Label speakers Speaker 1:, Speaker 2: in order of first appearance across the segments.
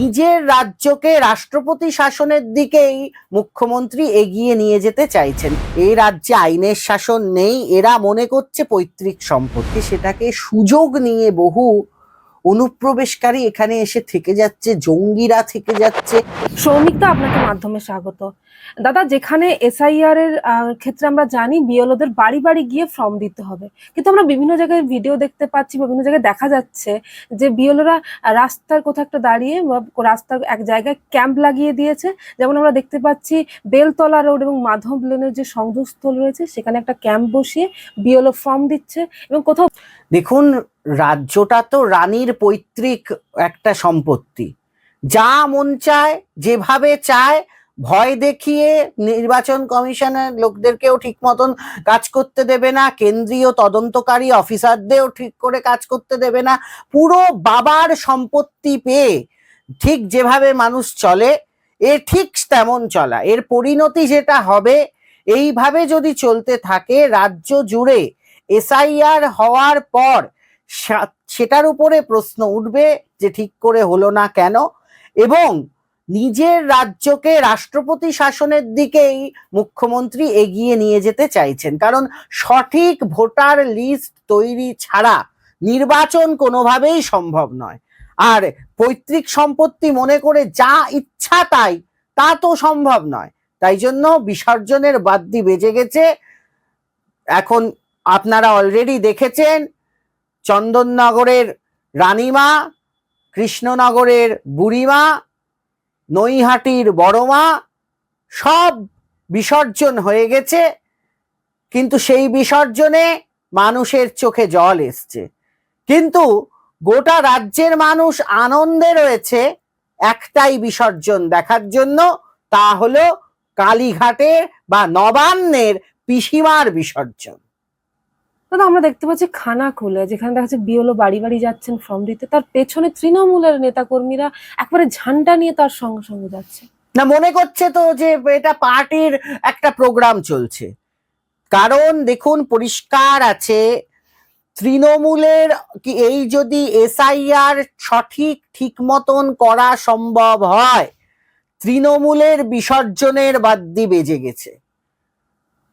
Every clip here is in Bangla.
Speaker 1: নিজের রাজ্যকে রাষ্ট্রপতি শাসনের দিকেই মুখ্যমন্ত্রী এগিয়ে নিয়ে যেতে চাইছেন। এই রাজ্যে আইনের শাসন নেই, এরা মনে করছে পৈতৃক সম্পত্তি, সেটাকে সুযোগ নিয়ে বহু অনুপ্রবেশকারী এখানে এসে থেকে যাচ্ছে জঙ্গিরা থেকে যাচ্ছে।
Speaker 2: সৌমিকদা আপনাকে মাধ্যমে স্বাগত। দাদা যেখানে এসআইআর এর ক্ষেত্রে আমরা জানি বিএলওদের বাড়ি বাড়ি গিয়ে ফর্ম দিতে হবে। কিন্তু আমরা বিভিন্ন জায়গায় ভিডিও দেখতে পাচ্ছি বিভিন্ন জায়গায় দেখা যাচ্ছে যে বিএলওরা রাস্তার কোথাও একটা দাঁড়িয়ে বা রাস্তার এক জায়গায় ক্যাম্প লাগিয়ে দিয়েছে। যেমন আমরা দেখতে পাচ্ছি বেলতলা রোড এবং মাধব লেনের যে সংযোগস্থল রয়েছে সেখানে একটা ক্যাম্প বসিয়ে বিএলও ফর্ম দিচ্ছে এবং কোথাও
Speaker 1: দেখুন রাজ্যটা তো রানীর পৈতৃক একটা সম্পত্তি। যা মন চায়, যেভাবে চায়, ভয় দেখিয়ে নির্বাচন কমিশনের লোকদেরকেও ঠিক মতন কাজ করতে দেবে না, কেন্দ্রীয় তদন্তকারী অফিসারদেরও ঠিক করে কাজ করতে দেবে না। পুরো বাবার সম্পত্তি পেয়ে ঠিক যেভাবে মানুষ চলে, এ ঠিক তেমন চলা। এর পরিণতি যেটা হবে, এইভাবে যদি চলতে থাকে, রাজ্য জুড়ে এসআইআর হওয়ার পর সেটার উপরে প্রশ্ন উঠবে যে ঠিক করে হলো না কেন? এবং নিজের রাজ্যকে রাষ্ট্রপতি শাসনের দিকেই মুখ্যমন্ত্রী এগিয়ে নিয়ে যেতে চাইছেন। কারণ সঠিক ভোটার লিস্ট তৈরি ছাড়া নির্বাচন কোনোভাবেই সম্ভব নয়। আর পৈতৃক সম্পত্তি মনে করে যা ইচ্ছা তাই, তা তো সম্ভব নয়। তাই জন্য বিসর্জনের বাদ্যি বেজে গেছে। এখন আপনারা অলরেডি দেখেছেন চন্দননগরের রানীমা, কৃষ্ণনগরের বুড়িমা, নৈহাটির বড়মা, সব বিসর্জন হয়ে গেছে। কিন্তু সেই বিসর্জনে মানুষের চোখে জল এসছে। কিন্তু গোটা রাজ্যের মানুষ আনন্দে রয়েছে একটাই বিসর্জন দেখার জন্য, তা হলো কালীঘাটের বা নবান্নের পিসিমার বিসর্জন।
Speaker 2: দাদা, আমরা দেখতে পাচ্ছি খানা খুলে, যেখানে দেখা যাচ্ছে বিএলও বাড়ি বাড়ি যাচ্ছেন ফর্ম দিতে। তার পেছনে তৃণমূলের নেতাকর্মীরা একবারে ঝান্ডা নিয়ে তার সঙ্গে সঙ্গে যাচ্ছে।
Speaker 1: না, মনে করছে তো যে এটা পার্টির একটা প্রোগ্রাম চলছে। কারণ দেখুন, পরিষ্কার আছে, তৃণমূলের কি এই যদি এসআইআর সঠিক, ঠিক মতন করা সম্ভব হয়, তৃণমূলের বিসর্জনের বাদ্যি বেজে গেছে।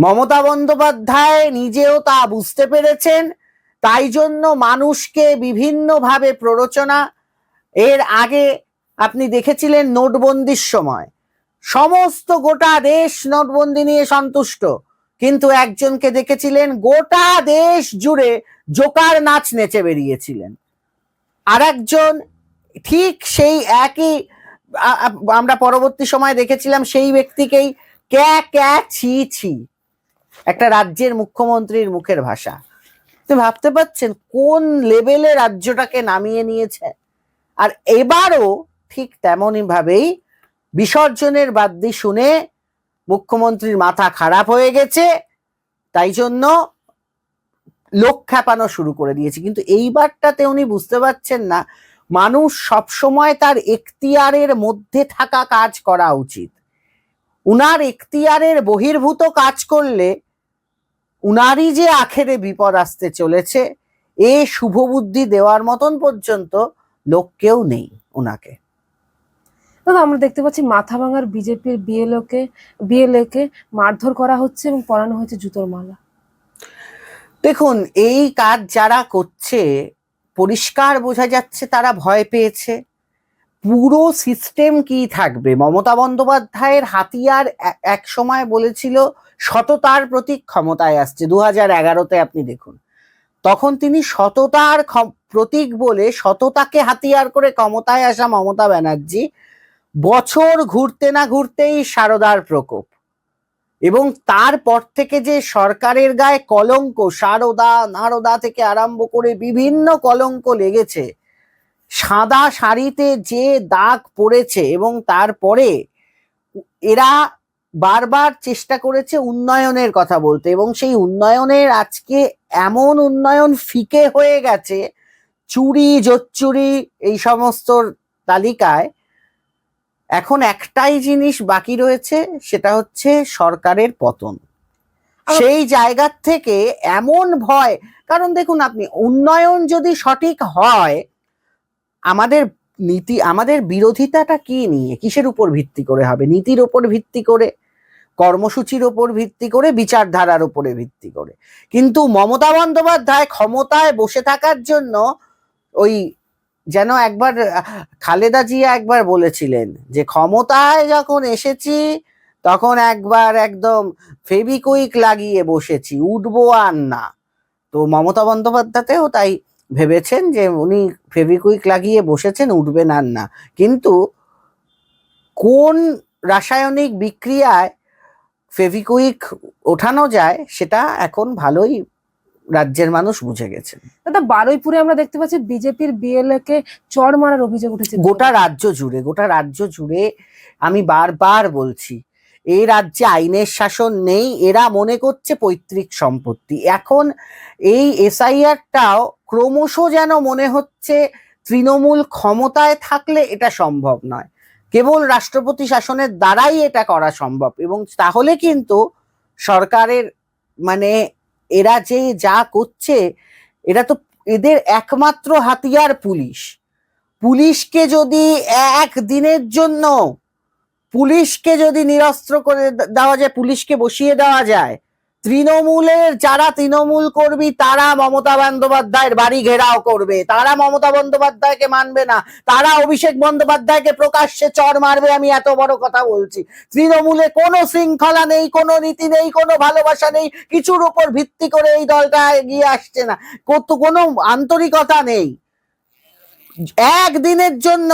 Speaker 1: মমতা বন্দ্যোপাধ্যায় নিজেও তা বুঝতে পেরেছেন। তাই জন্য মানুষকে বিভিন্নভাবে প্ররোচনা। এর আগে আপনি দেখেছিলেন নোটবন্দির সময়। সমস্ত গোটা দেশ নোটবন্দি নিয়ে সন্তুষ্ট। কিন্তু একজনকে দেখেছিলেন, গোটা দেশ জুড়ে জোকার নাচ নেচে বেরিয়েছিলেন। আর একজন ঠিক সেই একই আমরা পরবর্তী সময় দেখেছিলাম সেই ব্যক্তিকেই ক্যা ক্যা, ছি ছি। একটা রাজ্যের মুখ্যমন্ত্রীর মুখের ভাষা। আপনি ভাবতে পারছেন কোন লেভেলে রাজ্যটাকে নামিয়ে নিয়েছে? আর এবারও ঠিক তেমনই ভাবেই বিসর্জনের বাদ্যি শুনে মুখ্যমন্ত্রীর মাথা খারাপ হয়ে গেছে, তাই জন্য লোক খ্যাপানো শুরু করে দিয়েছে। কিন্তু এইবারটাতে উনি বুঝতে পারছেন না, মানুষ সবসময় তার এখতিয়ারের মধ্যে থাকা কাজ করা উচিত। উনার এখতিয়ারের বহির্ভূত কাজ করলে উনারই যে আখেরে বিপদ আসতে চলেছে এ শুভ বুদ্ধি দেওয়ার মতন পর্যন্ত লোক কেউ নেই ওনাকে
Speaker 2: দাদা আমরা দেখতে পাচ্ছি মাথা ভাঙার বিজেপির বিএলও কে বিএলএ কে মারধর করা হচ্ছে এবং পরানো হয়েছে জুতোর মালা।
Speaker 1: দেখুন এই কাজ যারা করছে পরিষ্কার বোঝা যাচ্ছে তারা ভয় পেয়েছে। পুরো সিস্টেম কি থাকবে? মমতা বন্দ্যোপাধ্যায়ের হাতিয়ার এক সময় বলেছিল, সততার প্রতীক ক্ষমতায় আসছে। দু হাজার এগারোতে আপনি দেখুন। তখন তিনি সততার প্রতীক বলে সততাকে হাতিয়ার করে ক্ষমতায় আসা মমতা ব্যানার্জি বছর ঘুরতে না ঘুরতেই সারদার প্রকোপ। এবং তারপর থেকে যে সরকারের গায়ে কলঙ্ক, সারদা, নারদা থেকে আরম্ভ করে বিভিন্ন কলঙ্ক লেগেছে সাদা শাড়িতে যে দাগ পড়েছে এবং তারপরে এরা বারবার চেষ্টা করেছে উন্নয়নের কথা বলতে এবং সেই উন্নয়নের আজকে এমন উন্নয়ন ফিকে হয়ে গেছে চুরি জোচ্চুরি এই সমস্ত তালিকায়। এখন একটাই জিনিস বাকি রয়েছে সেটা হচ্ছে সরকারের পতন। সেই জায়গার থেকে এমন ভয় কারণ দেখুন আপনি উন্নয়ন যদি সঠিক হয় আমাদের নীতি, আমাদের বিরোধিতাটা কি নিয়ে? কিসের উপর ভিত্তি করে হবে? নীতির উপর ভিত্তি করে, কর্মসূচির উপর ভিত্তি করে, বিচারধারার উপরে ভিত্তি করে। কিন্তু মমতা বন্দ্যোপাধ্যায় ক্ষমতায় বসে থাকার জন্য ওই যেন একবার, খালেদা জিয়া একবার বলেছিলেন যে, ক্ষমতায় যখন এসেছি, তখন একবার একদম ফেবিকুইক লাগিয়ে বসেছি, উঠবো আর না। তো মমতা বন্দ্যোপাধ্যায়তেও তাই ভেবেছেন যে উনি ফেভিকুইক লাগিয়ে বসেছেন উঠবেন আর না। কিন্তু কোন রাসায়নিক বিক্রিয়ায় ফেভিকুইক ওঠানো যায় সেটা এখন ভালোই রাজ্যের মানুষ বুঝে গেছে
Speaker 2: দাদা বারুইপুরে আমরা দেখতে পাচ্ছি বিজেপির বিএলএ কে চড় মারার অভিযোগ উঠেছে।
Speaker 1: গোটা রাজ্য জুড়ে গোটা রাজ্য জুড়ে আমি বারবার বলছি এই রাজ্যে আইনের শাসন নেই, এরা মনে করছে পৈতৃক সম্পত্তি। এখন এই এসআইআরটাও ক্রমশ যেন মনে হচ্ছে তৃণমূল ক্ষমতায় থাকলে এটা সম্ভব নয়। কেবল রাষ্ট্রপতি শাসনের দ্বারাই এটা করা সম্ভব এবং তাহলে কিন্তু সরকারের মানে এরা যে যা করছে, এরা তো এদের একমাত্র হাতিয়ার পুলিশ। পুলিশকে যদি এক দিনের জন্য পুলিশকে যদি নিরস্ত্র করে দেওয়া যায়, পুলিশকে বসিয়ে দেওয়া যায়, তৃণমূলের যারা তৃণমূল কর্মী, তারা মমতা বন্দ্যোপাধ্যায়ের বাড়ি ঘেরাও করবে। তারা মমতা বন্দ্যোপাধ্যায়কে মানবে না। তারা অভিষেক বন্দ্যোপাধ্যায়কে প্রকাশ্যে চর মারবে, আমি এত বড় কথা বলছি। তৃণমূলে কোনো শৃঙ্খলা নেই, কোনো নীতি নেই, কোনো ভালোবাসা নেই, কিছুর উপর ভিত্তি করে এই দলটা এগিয়ে আসছে না। কত, কোনো আন্তরিকতা নেই। একদিনের জন্য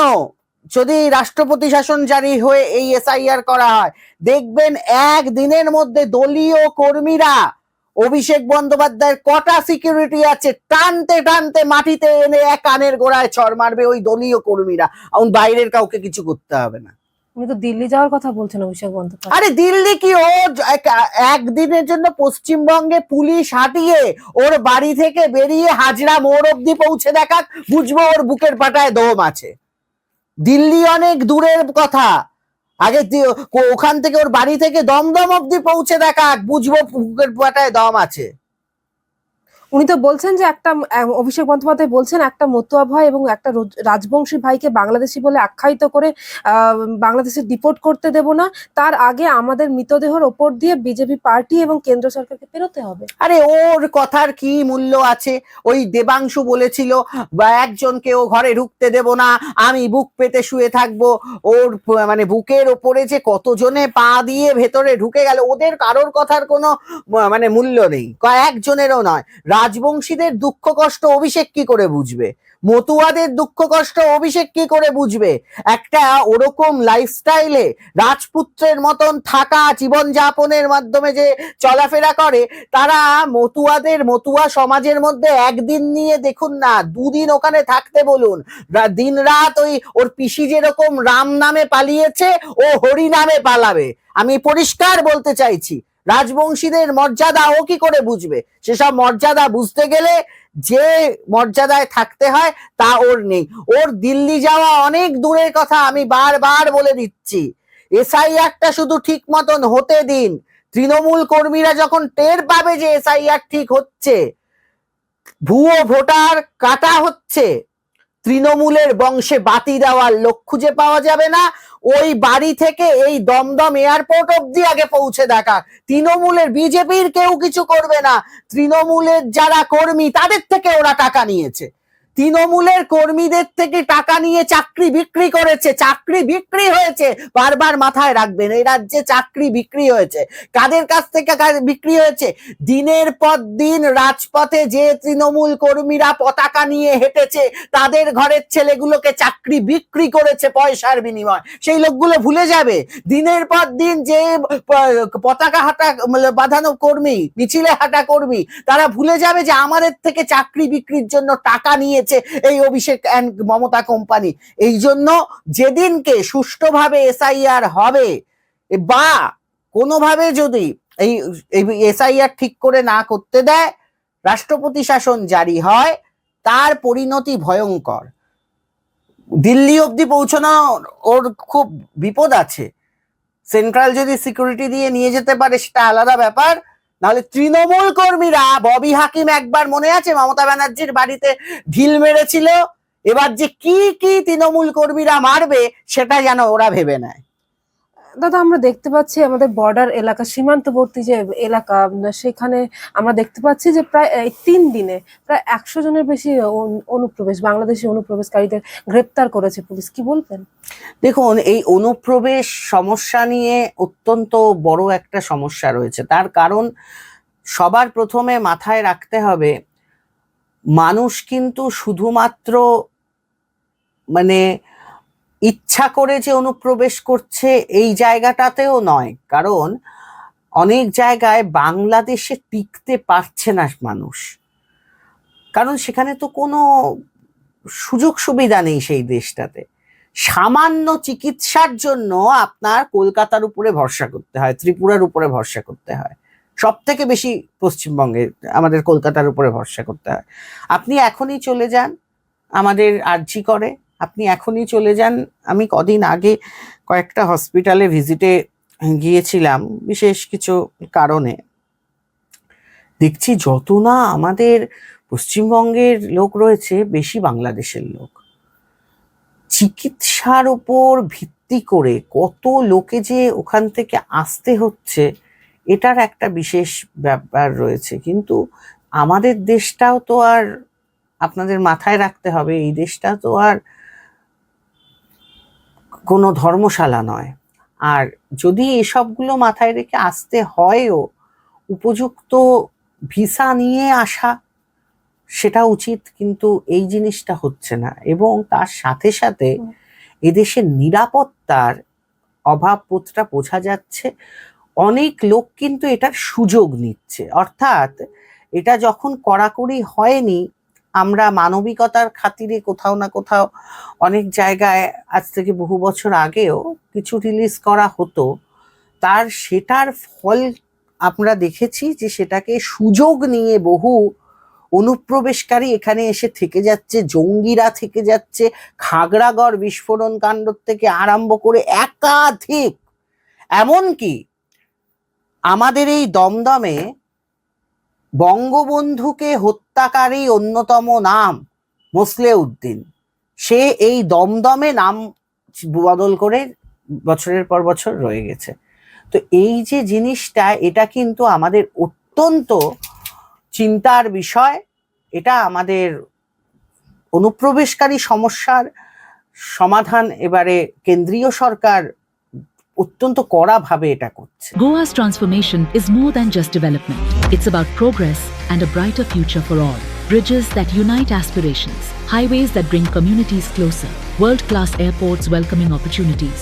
Speaker 1: যদি রাষ্ট্রপতি শাসন জারি হয়ে এই এসআইআর করা হয় দেখবেন এক দিনের মধ্যে দলীয় কর্মীরা অভিষেক বন্দ্যোপাধ্যায়ের কটা সিকিউরিটি আছে টানতে টানতে মাটিতে এনে এক কানের গোড়ায় চড় মারবে ওই দলীয় কর্মীরা। এবং বাইরের কাউকে কিছু করতে হবে না।
Speaker 2: উনি তো দিল্লি যাওয়ার কথা বলছেন অভিষেক বন্দ্যোপাধ্যায়।
Speaker 1: আরে দিল্লি কি ও এক- একদিনের জন্য পশ্চিমবঙ্গে পুলিশ হাঁটিয়ে ওর বাড়ি থেকে বেরিয়ে হাজরা মোড় অব্দি পৌঁছে দেখাক বুঝব ওর বুকের পাটায় দম আছে। দিল্লি অনেক দূরের কথা। আগে ওখান থেকে ওর বাড়ি থেকে দমদম অব্দি পৌঁছে দেখা বুঝব পাটায় দম আছে।
Speaker 2: উনি তো বলছেন যে একটা অভিষেক বন্দ্যোপাধ্যায় বলছেন একটা মতুয়া ভাই এবং একটা রাজবংশী ভাইকে বাংলাদেশি বলে আখ্যায়িত করে বাংলাদেশে ডিপোর্ট করতে দেব না। তার আগে আমাদের মৃতদেহের ওপর দিয়ে বিজেপি পার্টি এবং কেন্দ্র সরকারকে পেরোতে হবে।
Speaker 1: আরে ওর কথার কি মূল্য আছে? ওই দেবাংশু বলেছিল, বা একজনকে ও ঘরে ঢুকতে দেব না, আমি বুক পেতে শুয়ে থাকব। ওর মানে বুকের ওপরে যে কতজনে পা দিয়ে ভেতরে ঢুকে গেল, ওদের কারোর কথার কোনো মানে মূল্য নেই। কয়েকজনেরও নয়। রাজবংশীদের দুঃখ কষ্ট অভিষেক কি করে বুঝবে? মতুয়াদের দুঃখ কষ্ট অভিষেক কি করে বুঝবে? একটা ওরকম লাইফস্টাইলে রাজপুত্রের মতন থাকা জীবনযাপনের মাধ্যমে যে চলাফেরা করে, তারা মতুয়াদের, মতুয়া সমাজের মধ্যে একদিন নিয়ে দেখুন না, দুদিন ওখানে থাকতে বলুন। দিন রাত ওই ওর পিসি যেরকম রাম নামে পালিয়েছে, ও হরি নামে পালাবে। আমি পরিষ্কার বলতে চাইছি, রাজবংশীদের মর্যাদা ও কি করে বুঝবে? সেসব মর্যাদা বুঝতে গেলে যে মর্যাদায় থাকতে হয় তা ওর নেই। ওর দিল্লি যাওয়া অনেক দূরের কথা আমি বারবার বলে দিচ্ছি। এসআইআরটা শুধু ঠিক মতন হতে দিন। তৃণমূল কর্মীরা যখন টের পাবে যে এসআইআর ঠিক হচ্ছে, ভুয়ো ভোটার কাটা হচ্ছে তৃণমূলের বংশে বাতি দেওয়ার লোক খুঁজে পাওয়া যাবে না। ওই বাড়ি থেকে এই দমদম এয়ারপোর্ট অব্দি আগে পৌঁছে দেখা। তৃণমূলের বিজেপির কেউ কিছু করবে না। তৃণমূলের যারা কর্মী, তাদের থেকে ওরা টাকা নিয়েছে। তৃণমূলের কর্মীদের থেকে টাকা নিয়ে চাকরি বিক্রি করেছে, চাকরি বিক্রি হয়েছে, বারবার মাথায় রাখবেন, এই রাজ্যে চাকরি বিক্রি হয়েছে। কাদের কাছ থেকে বিক্রি হয়েছে? দিনের পর দিন রাজপথে যে তৃণমূল কর্মীরা পতাকা নিয়ে হেঁটেছে, তাদের ঘরের ছেলেগুলোকে চাকরি বিক্রি করেছে পয়সার বিনিময়। সেই লোকগুলো ভুলে যাবে। দিনের পর দিন যে পতাকা হাঁটা মানে বাঁধানো কর্মী, মিছিলে হাঁটা কর্মী, তারা ভুলে যাবে যে আমাদের থেকে চাকরি বিক্রির জন্য টাকা নিয়েছে এই অভিষেক অ্যান্ড মমতা কোম্পানি। এই জন্য যেদিনকে সুষ্ঠুভাবে এসআইআর হবে, বা কোনোভাবে যদি এই এসআইআর ঠিক করে না করতে দেয়, রাষ্ট্রপতি শাসন জারি হয়, তার পরিণতি ভয়ঙ্কর। দিল্লি অবধি পৌঁছানো ওর খুব বিপদ আছে। সেন্ট্রাল যদি সিকিউরিটি দিয়ে নিয়ে যেতে পারে, সেটা আলাদা ব্যাপার। নাহলে তৃণমূল কর্মীরা, ববি হাকিম একবার মনে আছে মমতা ব্যানার্জির বাড়িতে ঢিল মেরেছিল? এবার যে কি কি তৃণমূল কর্মীরা মারবে, সেটা যেন ওরা ভেবে নেয়।
Speaker 2: দাদা, আমরা দেখতে পাচ্ছি আমাদের বর্ডার এলাকা, সীমান্তবর্তী যে এলাকা সেখানে আমরা দেখতে পাচ্ছি যে প্রায় তিন দিনে প্রায় একশো জনের বেশি অনু- অনুপ্রবেশ, বাংলাদেশি অনুপ্রবেশকারীদের গ্রেপ্তার করেছে পুলিশ। কি বলবেন?
Speaker 1: দেখুন, এই অনুপ্রবেশ সমস্যা নিয়ে অত্যন্ত বড় একটা সমস্যা রয়েছে। তার কারণ সবার প্রথমে মাথায় রাখতে হবে, মানুষ কিন্তু শুধুমাত্র মানে ইচ্ছা করে যে অনুপ্রবেশ করছে এই জায়গাটাতেও নয়, কারণ অনেক জায়গায় বাংলাদেশে টিকতে পারছে না মানুষ। কারণ সেখানে তো কোনো সুযোগ সুবিধা নেই সেই দেশটাতে। সামান্য চিকিৎসার জন্য আপনার কলকাতার উপরে ভরসা করতে হয়, ত্রিপুরার উপরে ভরসা করতে হয়। সব থেকে বেশি পশ্চিমবঙ্গে আমাদের কলকাতার উপরে ভরসা করতে হয়। আপনি এখনই চলে যান, আমাদের আর্জি করে। আপনি এখনই চলে যান। আমি কদিন আগে কয়েকটা হসপিটালে ভিজিটে গিয়েছিলাম, বিশেষ কিছু কারণে। দেখছি যত না আমাদের পশ্চিমবঙ্গের লোক রয়েছে, বেশি বাংলাদেশের লোক। চিকিৎসার উপর ভিত্তি করে কত লোকে যে ওখান থেকে আসতে হচ্ছে, এটার একটা বিশেষ ব্যাপার রয়েছে। কিন্তু আমাদের দেশটাও তো আর আপনাদের মাথায় রাখতে হবে, এই দেশটা তো আর কোনো ধর্মশালা নয়। আর যদি এসবগুলো মাথায় রেখে আসতে হয়ও উপযুক্ত ভিসা নিয়ে আসা সেটা উচিত কিন্তু এই জিনিসটা হচ্ছে না। এবং তার সাথে সাথে
Speaker 2: হুম।
Speaker 1: এদেশের নিরাপত্তার অভাব বোধটা বোঝা যাচ্ছে। অনেক লোক কিন্তু এটার সুযোগ নিচ্ছে। অর্থাৎ এটা যখন কড়াকড়ি হয়নি আমরা মানবিকতার খাতিরে কোথাও না কোথাও অনেক জায়গায় আজ থেকে বহু বছর আগেও কিছু রিলিজ করা হতো। তার সেটার ফল আমরা দেখেছি যে সেটাকে সুযোগ নিয়ে বহু অনুপ্রবেশকারী এখানে এসে থেকে যাচ্ছে, জঙ্গিরা থেকে যাচ্ছে, খাগড়াগড় বিস্ফোরণ কাণ্ড থেকে আরম্ভ করে একাধিক। এমনকি আমাদের এই দমদমে বঙ্গবন্ধুকে হত্যাকারী অন্যতম নাম মোসলে উদ্দিন সে এই দমদমে নাম বদল করে বছরের পর বছর রয়ে গেছে। তো এই যে জিনিসটা, এটা কিন্তু আমাদের অত্যন্ত চিন্তার বিষয়। এটা আমাদের অনুপ্রবেশকারী সমস্যার সমাধান এবারে কেন্দ্রীয় সরকার অত্যন্ত কড়াভাবে এটা করছে
Speaker 3: Goa's transformation is more than just development. It's about progress and a brighter future for all. Bridges that unite aspirations, highways that bring communities closer, world class airports welcoming opportunities.